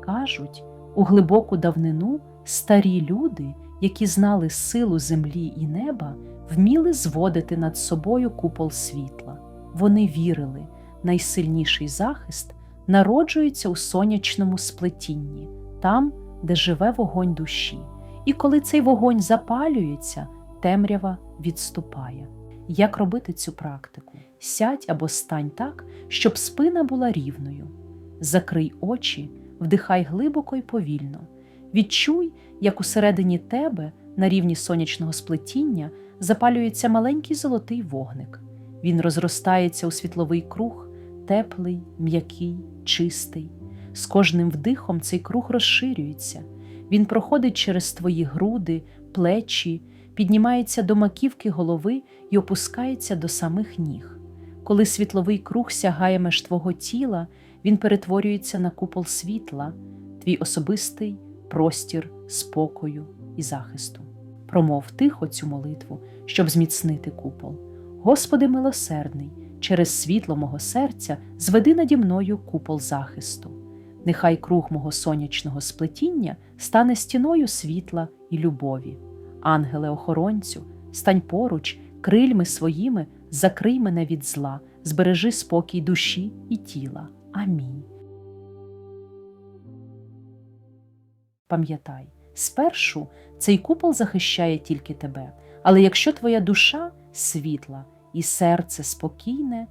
Кажуть, у глибоку давнину старі люди, які знали силу землі і неба, вміли зводити над собою купол світла. Вони вірили, найсильніший захист народжується у сонячному сплетінні, там, де живе вогонь душі. І коли цей вогонь запалюється, темрява відступає. Як робити цю практику? Сядь або стань так, щоб спина була рівною. Закрий очі, вдихай глибоко і повільно. Відчуй, як усередині тебе, на рівні сонячного сплетіння, запалюється маленький золотий вогник. Він розростається у світловий круг, теплий, м'який, чистий. З кожним вдихом цей круг розширюється. Він проходить через твої груди, плечі, піднімається до маківки голови і опускається до самих ніг. Коли світловий круг сягає меж твого тіла, він перетворюється на купол світла, твій особистий простір спокою і захисту. Промов тихо цю молитву, щоб зміцнити купол. Господи милосердний, через світло мого серця зведи наді мною купол захисту. Нехай круг мого сонячного сплетіння стане стіною світла і любові. Ангеле охоронцю, стань поруч, крильми своїми, закрий мене від зла, збережи спокій душі і тіла. Амінь. Пам'ятай, спершу цей купол захищає тільки тебе, але якщо твоя душа світла і серце спокійне,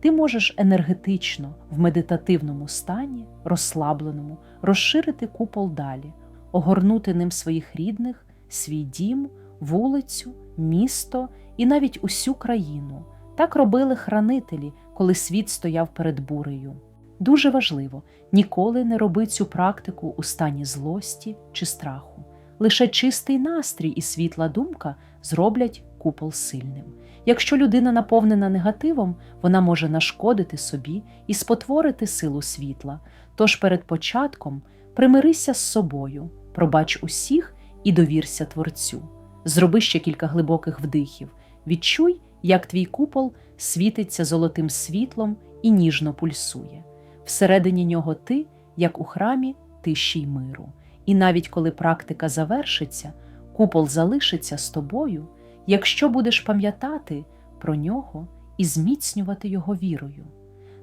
ти можеш енергетично в медитативному стані, розслабленому, розширити купол далі, огорнути ним своїх рідних, свій дім, вулицю, місто і навіть усю країну. Так робили хранителі, коли світ стояв перед бурею. Дуже важливо ніколи не роби цю практику у стані злості чи страху. Лише чистий настрій і світла думка зроблять купол сильним. Якщо людина наповнена негативом, вона може нашкодити собі і спотворити силу світла. Тож перед початком примирися з собою, пробач усіх і довірся Творцю. Зроби ще кілька глибоких вдихів. Відчуй, як твій купол світиться золотим світлом і ніжно пульсує. Всередині нього ти, як у храмі, тиші й миру. І навіть коли практика завершиться, купол залишиться з тобою, якщо будеш пам'ятати про нього і зміцнювати його вірою.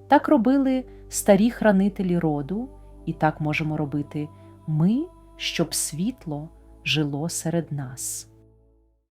Так робили старі хранителі роду, і так можемо робити ми, щоб світло жило серед нас.